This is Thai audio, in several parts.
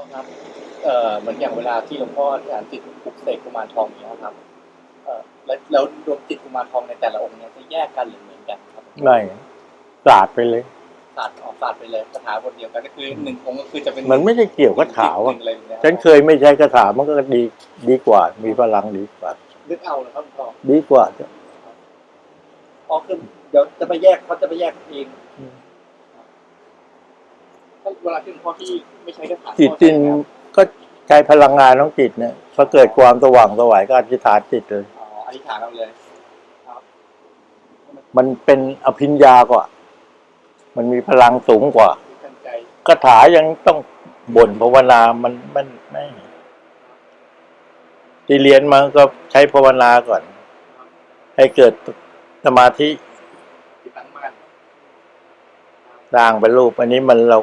พ่อครับเอ่อเหมือนอย่างเวลาที่หลวงพ่อที่ฐานจิตปลุกเสกกุมารทองอย่างเนี้ยครับเอ่อแล้วแล้วดวงจิตกุมารทองในแต่ละองค์เนี่ยจะแยกกันหรือเหมือนกันครับไม่สาดไปเลยศาสตร์ออกศาสตร์ไปเลยคาถาบทเดียวกันก็คือหนึ่งองค์ก็คือจะเป็นมันไม่ได้เกี่ยวกับถาวหอะนึ่งอะไรแบบเนี้ยฉันเคยไม่ใช้คาถามันก็ดีดีกว่า มีพลังดีกว่านึกเอาเหรอครับหลวงพ่อดีกว่าอ๋อคือเดี๋ยวจะไปแยกเขาจะไปแยกเองอืมถ้า เวลาที่หลวงพ่อที่ไม่ใช้คาถาจิตจริงก็ใช้พลังงานของจิตเนี่ยพอเกิดความสว่างสวายก็อธิษฐานจิตเลย อ๋ออธิษฐานเอาเลยครับมันเป็นอภิญญากว่า มันมีพลังสูงกว่าคือกันใจคาถายังต้องบ่นภาวนา มันมันไม่ที่เรียนมาก็ใช้ภาวนาก่อน ให้เกิดสมาธิจิตตั้งมั่นสร้างเป็นรูป อันนี้มันเรา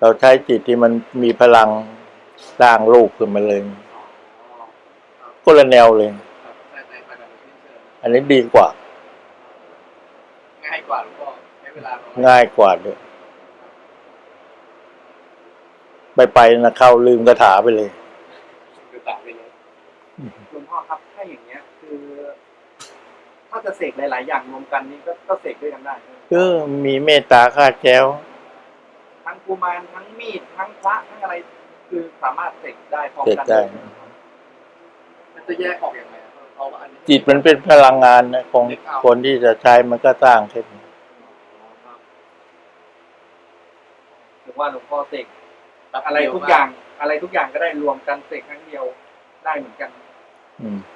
เราใช้จิตที่มันมีพลังสร้างรูปขึ้นมาเลยอ๋อครับคนละแนวเลยครับใช่ใช่ใช่แบบที่เชิญอันนี้ดีกว่า ง่ายกว่าหลวงพ่อใช้เวลาน้อยง่ายกว่าด้วยไปไปนะเข้าลืมคาถาไปเลยคือตามไปเลยหลวงพ่อครับถ้าอย่างเงี้ย คือ ถ้าจะเสกหลาย ๆ อย่างรวมกันนี่ก็ก็เสกด้วยกันได้ใช่ไหมก็มีเมตตาคาดแก้วทั้ง กุมารทั้งมีดทั้งพระทั้งอะไร คือสามารถเสกได้พร้อมเสกกันได้ มันจะแยกออกอย่างไรครับเพราะว่าอันนี้ จิตมันเป็นพลังงานนะของคนที่จะใช้มันก็สร้างขึ้นอ๋อครับหรือว่าหลวงพ่อเสกแป๊บอะไรเดีวทุกอย่าง อะไรทุกอย่างก็ได้รวมกันเสกครั้งเดียวได้เหมือนกัน อืมค